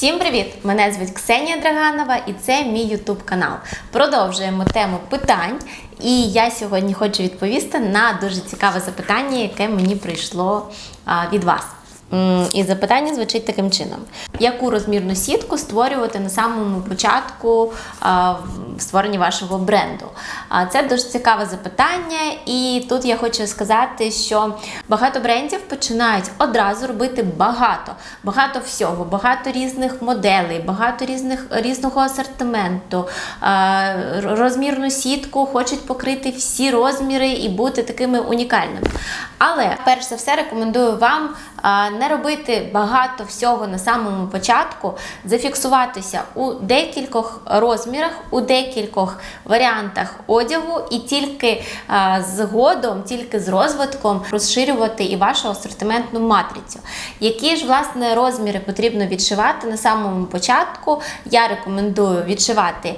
Всім привіт! Мене звуть Ксенія Драганова і це мій Ютуб канал. Продовжуємо тему питань. І я сьогодні хочу відповісти на дуже цікаве запитання, яке мені прийшло від вас. І запитання звучить таким чином: яку розмірну сітку створювати на самому початку в створенні вашого бренду? Це дуже цікаве запитання, і тут я хочу сказати, що багато брендів починають одразу робити багато, багато всього, багато різних моделей, багато різних різного асортименту, розмірну сітку хочуть покрити всі розміри і бути такими унікальними. Але перш за все рекомендую вам не робити багато всього на самому початку, зафіксуватися у декількох розмірах, у декількох варіантах одягу, і тільки а, згодом, тільки з розвитком розширювати і вашу асортиментну матрицю. Які ж власне розміри потрібно відшивати на самому початку? Я рекомендую відшивати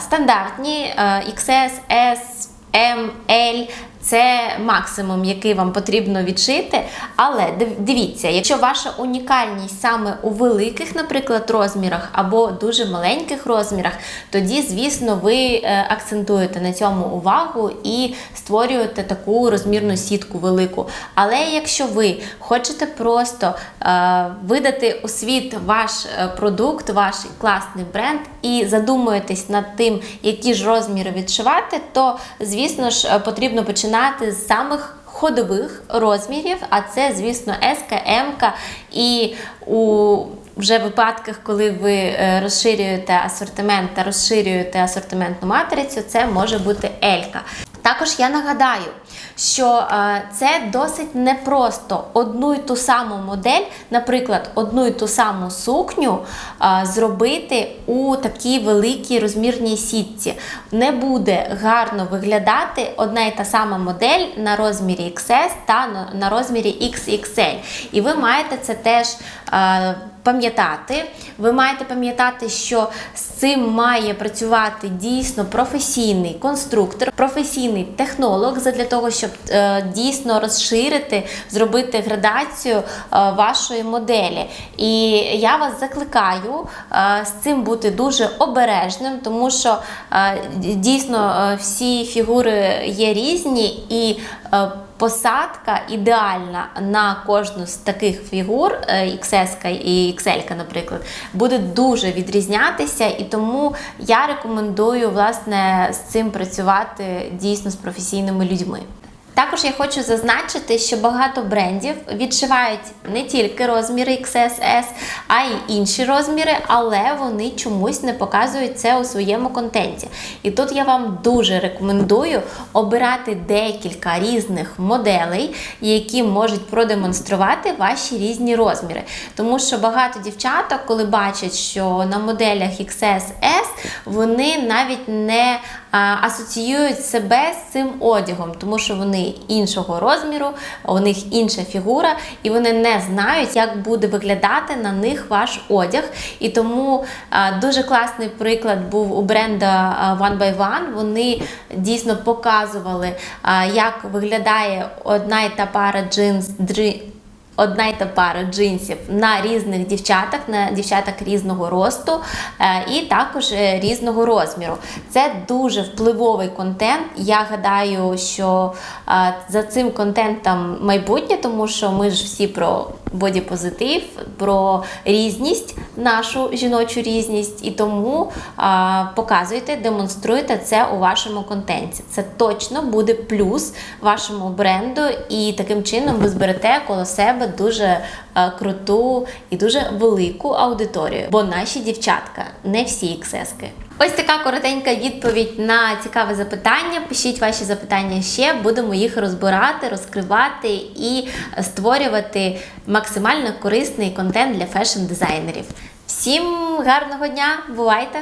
стандартні а, XS, S, M, L. Це максимум, який вам потрібно відшити. Але дивіться, якщо ваша унікальність саме у великих, наприклад, розмірах або дуже маленьких розмірах, тоді, звісно, ви е, акцентуєте на цьому увагу і створюєте таку розмірну сітку велику. Але якщо ви хочете просто е, видати у світ ваш е, продукт, ваш класний бренд, і задумуєтесь над тим, які ж розміри відшивати, то звісно ж е, потрібно починати з самих ходових розмірів, а це, звісно, S, M і у вже випадках, коли ви е, розширюєте асортимент та розширюєте асортиментну матрицю, це може бути Елька. Також я нагадаю, що е, це досить непросто одну й ту саму модель, наприклад, одну й ту саму сукню е, зробити у такій великій розмірній сітці. Не буде гарно виглядати одна й та сама модель на розмірі XS та на- розмірі XXL. І ви маєте це теж. Пам'ятати, ви маєте пам'ятати, що з цим має працювати дійсно професійний конструктор, професійний технолог для того, щоб е, дійсно розширити, зробити градацію е, вашої моделі. І я вас закликаю е, з цим бути дуже обережним, тому що дійсно всі фігури є різні і. Посадка ідеальна на кожну з таких фігур, е, XS і XL, наприклад, буде дуже відрізнятися, і тому я рекомендую власне з цим працювати дійсно з професійними людьми. Також я хочу зазначити, що багато брендів відшивають не тільки розміри XS, а й інші розміри, але вони чомусь не показують це у своєму контенті. І тут я вам дуже рекомендую обирати декілька різних моделей, які можуть продемонструвати ваші різні розміри. Тому що багато дівчаток, коли бачать, що на моделях XS, S, вони навіть не асоціюють себе з цим одягом, тому що вони іншого розміру, у них інша фігура, і вони не знають, як буде виглядати на них ваш одяг. І тому дуже класний приклад був у бренда One by One. Вони дійсно показували, як виглядає одна і та пара джинс. Одна й та пара джинсів на різних дівчатах, на дівчатах різного росту е, і також е, різного розміру. Це дуже впливовий контент. Я гадаю, що е, за цим контентом майбутнє, тому що ми ж всі про бодіпозитив, про різність, нашу жіночу різність, і тому е, показуйте, демонструйте це у вашому контенті. Це точно буде плюс вашому бренду, і таким чином ви зберете коло себе дуже е, круту і дуже велику аудиторію. Бо наші дівчатка не всі іксески. Ось така коротенька відповідь на цікаве запитання. Пишіть ваші запитання ще, будемо їх розбирати, розкривати і створювати максимально корисний контент для фешн-дизайнерів. Всім гарного дня! Бувайте!